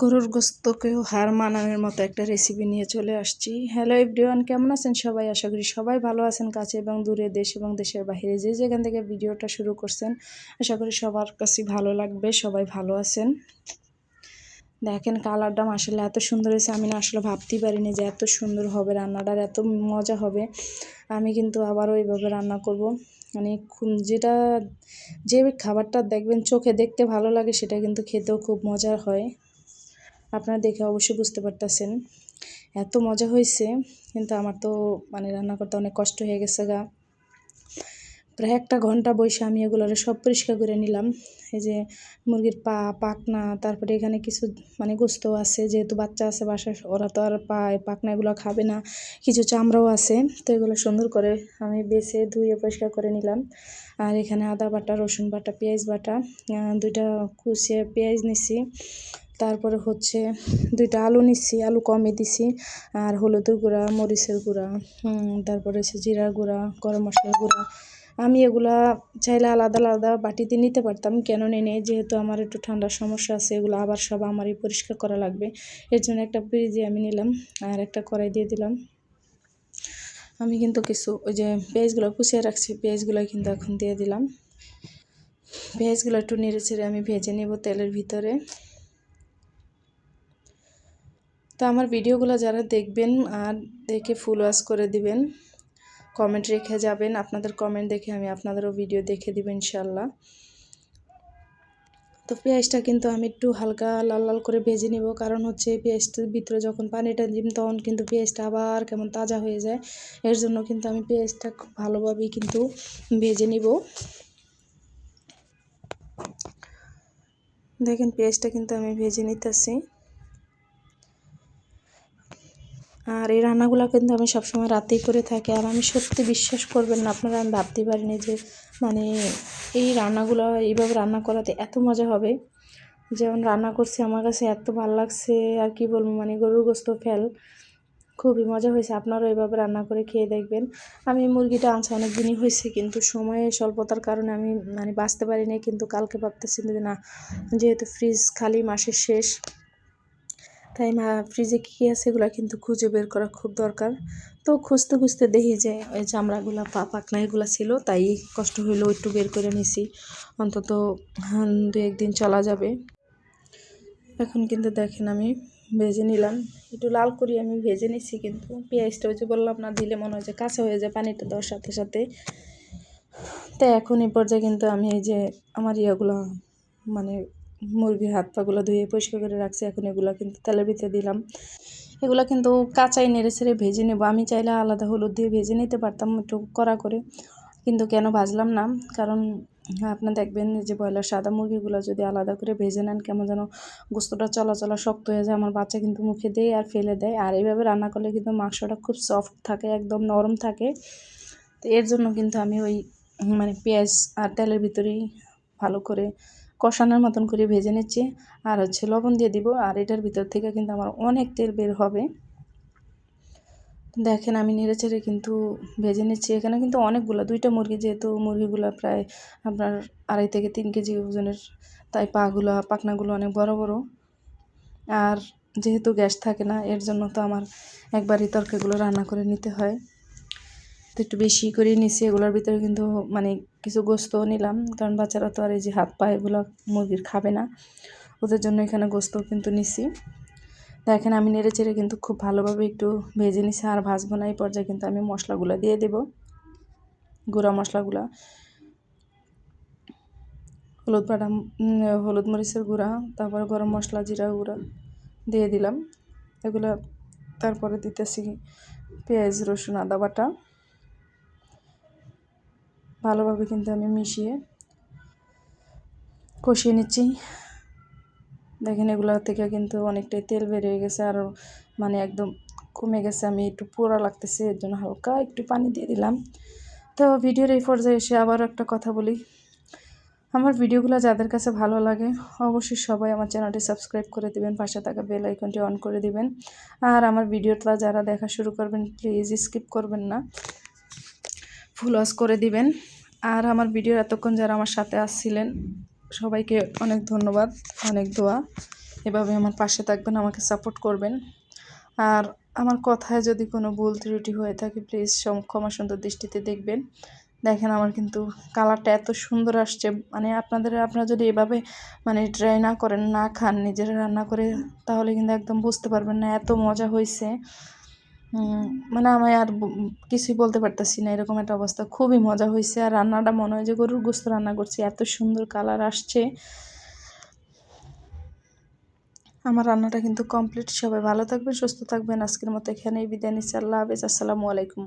গরুর গোস্তকেও হার মানানোর মতো একটা রেসিপি নিয়ে চলে আসছি। হ্যালো এভরিওয়ান কেমন আছেন সবাই? আশা করি সবাই ভালো আছেন কাছে এবং দূরে দেশ এবং দেশের বাইরে যে যেখান থেকে ভিডিওটা শুরু করছেন, আশা করি সবার কাছে ভালো লাগবে, সবাই ভালো আছেন। দেখেন কালারটা আসলে এত সুন্দর হয়েছে, আমি না আসলে ভাবতেই পারিনি যে এত সুন্দর হবে রান্নাটার এত মজা হবে। আমি কিন্তু আবারও এইভাবে রান্না করব। মানে যেটা, যে খাবারটা দেখবেন চোখে দেখতে ভালো লাগে সেটা কিন্তু খেতেও খুব মজার হয়। আপনারা দেখে অবশ্যই বুঝতে পারতেছেন। এত মজা হয়েছে, কিন্তু আমার তো মানে রান্না করতে অনেক কষ্ট হয়ে গেছে গা। প্রায় একটা ঘণ্টা বসে আমি এগুলোর সব পরিষ্কার করে নিলাম। এই যে মুরগির পা, পাকনা, তারপরে এখানে কিছু মানে গোস্ত আছে, যেহেতু বাচ্চা আছে বাসায়, ওরা তো আর পা পাকনা এগুলো খাবে না। কিছু চামড়াও আছে, তো এগুলো সুন্দর করে আমি বেছে, ধুয়ে পরিষ্কার করে নিলাম। আর এখানে আদা বাটা, রসুন বাটা, পেঁয়াজ বাটা দুইটা কুচিয়ে পেঁয়াজ নিছি। তারপরে হচ্ছে দুইটা আলু নিচ্ছি আলু কমে দিছি, আর হলুদের গুঁড়া, মরিচের গুঁড়া তারপরে হচ্ছে জিরার গুঁড়া, গরম মশলার গুঁড়া। আমি এগুলা চাইলে আলাদা আলাদা বাটিতে নিতে পারতাম, কেন নেই যেহেতু আমার একটু ঠান্ডার সমস্যা আছে, এগুলো আবার সব আমারই পরিষ্কার করা লাগবে। এর জন্য একটা ফ্রিজে আমি নিলাম, আর একটা কড়াই দিয়ে দিলাম। আমি কিন্তু কিছু ওই যে পেঁয়াজগুলো কুচিয়ে রাখছি, পেঁয়াজগুলো কিন্তু এখন দিয়ে দিলাম। পেঁয়াজগুলো একটু নেড়ে ছেড়ে আমি ভেজে নেব তেলের ভিতরে। তো আমার ভিডিওগুলো যারা দেখবেন, আর দেখে ফুল ওয়াশ করে দিবেন কমেন্ট রেখে যাবেন। আপনাদের কমেন্ট দেখে আমি আপনাদেরও ভিডিও দেখে দিব ইনশাল্লাহ তো পেঁয়াজটা কিন্তু আমি একটু হালকা লাল লাল করে ভেজে নিব, কারণ হচ্ছে পেঁয়াজটার ভিতরে যখন পানিটা দিন তখন কিন্তু পেঁয়াজটা আবার কেমন তাজা হয়ে যায়। এর জন্য কিন্তু আমি পেঁয়াজটা খুব ভালোভাবেই কিন্তু ভেজে নিব। দেখেন, পেঁয়াজটা কিন্তু আমি ভেজে নিতেছি। আর এই রান্নাগুলো কিন্তু আমি সবসময় রাতেই করে থাকি। আর আমি সত্যি বিশ্বাস করবেন না, আপনারা আমি ভাবতেই পারিনি যে মানে এই রান্নাগুলো, এইভাবে রান্না করাতে এত মজা হবে। যেমন রান্না করছি, আমার কাছে এত ভালো লাগছে, আর কি বলব মানে গরুর গোস্ত ফেল। খুবই মজা হয়েছে, আপনারাও এভাবে রান্না করে খেয়ে দেখবেন। আমি মুরগিটা আনছি অনেক দিনই হয়েছে, কিন্তু সময়ের স্বল্পতার কারণে আমি মানে বাঁচতে পারিনি, কিন্তু কালকে ভাবতেছি যে না, যেহেতু ফ্রিজ খালি মাসের শেষ তাই মা ফ্রিজে কী কী আছে এগুলো কিন্তু খুঁজে বের করা খুব দরকার। তো খুঁজতে খুঁজতে দেখি যে ওই চামড়াগুলো পা পাকনা এগুলো ছিল, তাই কষ্ট হইল একটু বের করে নিছি। অন্তত দু একদিন চলা যাবে। এখন কিন্তু দেখেন আমি ভেজে নিলাম। একটু লাল করি আমি ভেজে নিছি কিন্তু পেঁয়াজটা ওই যে বললাম না, দিলে মনে হয় যে কাঁচা হয়ে যায় পানিটা দেওয়ার সাথে সাথে। তাই এখন এই পর্যায়ে কিন্তু আমি এই যে আমার ইয়েগুলো মানে মুরগির হাত পাগুলো ধুয়ে পরিষ্কার করে রাখছি। এখন এগুলো কিন্তু তেলের ভিতরে দিলাম। এগুলো কিন্তু কাঁচাই নেড়ে ছেড়ে ভেজে নেব। আমি চাইলে আলাদা হলুদ দিয়ে ভেজে নিতে পারতাম একটু কড়া করে। কিন্তু কেন ভাজলাম না? কারণ আপনার দেখবেন যে ব্রয়লার সাদা মুরগিগুলো যদি আলাদা করে ভেজে নেন, কেমন যেন গোস্তটা চলাচলা শক্ত হয়ে যায়। আমার বাচ্চা কিন্তু মুখে দেয় আর ফেলে দেয়। আর এইভাবে রান্না করলে কিন্তু মাংসটা খুব সফট থাকে, একদম নরম থাকে। তো এর জন্য কিন্তু আমি ওই মানে পেঁয়াজ আর তেলের ভিতরেই ভালো করে কষানোর মতন করে ভেজে নিচ্ছি। আর হচ্ছে লবণ দিয়ে দিব। আর এটার ভিতর থেকে কিন্তু আমার অনেক তেল বের হবে। দেখেন আমি নেড়ে চেড়ে কিন্তু ভেজে নিচ্ছি। এখানে কিন্তু অনেকগুলো, দুইটা মুরগি যেহেতু, মুরগিগুলো প্রায় আপনার আড়াই থেকে তিন কেজি ওজনের। তাই পাগুলো, পাখনাগুলো অনেক বড় বড়। আর যেহেতু গ্যাস থাকে না, এর জন্য তো আমার একবারই তরকারিগুলো রান্না করে নিতে হয়। তো একটু বেশি করে নিছি, এগুলোর ভিতরে কিন্তু মানে কিছু গোস্তও নিলাম, কারণ বাচ্চারা তো আর এই যে হাত পা এগুলো মুরগির খাবে না। ওদের জন্য এখানে গোস্তও কিন্তু নিছি। দেখেন আমি নেড়ে চেড়ে কিন্তু খুব ভালোভাবে একটু ভেজে নিছি আর ভাজবো না, এই পর্যায়ে কিন্তু আমি মশলাগুলো দিয়ে দেব, গুঁড়া মশলাগুলো। হলুদ বাটা হলুদ মরিচের গুঁড়া, তারপরে গরম মশলা, জিরা গুঁড়া দিয়ে দিলাম। এগুলো তারপরে দিতেছি পেঁয়াজ, রসুন, আদা বাটা। ভালোভাবে কিন্তু আমি মিশিয়ে কষিয়ে নিচ্ছি। দেখেন এগুলো থেকে কিন্তু অনেকটাই তেল বেরিয়ে গেছে আর মানে একদম কমে গেছে, আমি একটু পোড়া লাগতেছে, এর জন্য হালকা একটু পানি দিয়ে দিলাম। তো ভিডিওর এই পর্যায়ে এসে আবারও একটা কথা বলি। আমার ভিডিওগুলো যাদের কাছে ভালো লাগে, অবশ্যই সবাই আমার চ্যানেলটি সাবস্ক্রাইব করে দিবেন, পাশে থাকা বেল আইকনটি অন করে দিবেন। আর আমার ভিডিওটা যারা দেখা শুরু করবেন, প্লিজ স্কিপ করবেন না। ফুল ওয়াশ করে দিবেন। আর আমার ভিডিও এতক্ষণ যারা আমার সাথে আসছিলেন, সবাইকে অনেক ধন্যবাদ, অনেক দোয়া। এভাবে আমার পাশে থাকবেন, আমাকে সাপোর্ট করবেন। আর আমার কথায় যদি কোনো ভুল ত্রুটি হয়ে থাকে প্লিজ ক্ষমা সুন্দর দৃষ্টিতে দেখবেন। দেখেন আমার কিন্তু কালারটা এত সুন্দর আসছে। মানে আপনাদের, আপনারা যদি এভাবে মানে ট্রাই না করেন, না খান, নিজেরা রান্না করে, তাহলে কিন্তু একদম বুঝতে পারবেন না এত মজা হয়েছে মানে আমি আর কিছুই বলতে পারতেছি না, এরকম একটা অবস্থা। খুবই মজা হয়েছে আর রান্নাটা মনে হয় যে গরুর গোস্ত রান্না করছি, এত সুন্দর কালার আসছে। আমার রান্নাটা কিন্তু কমপ্লিট সবাই ভালো থাকবেন, সুস্থ থাকবেন। আজকের মতো এখানেই বিদায় নিচ্ছি, আল্লাহ হাফেজ, আসসালামু আলাইকুম।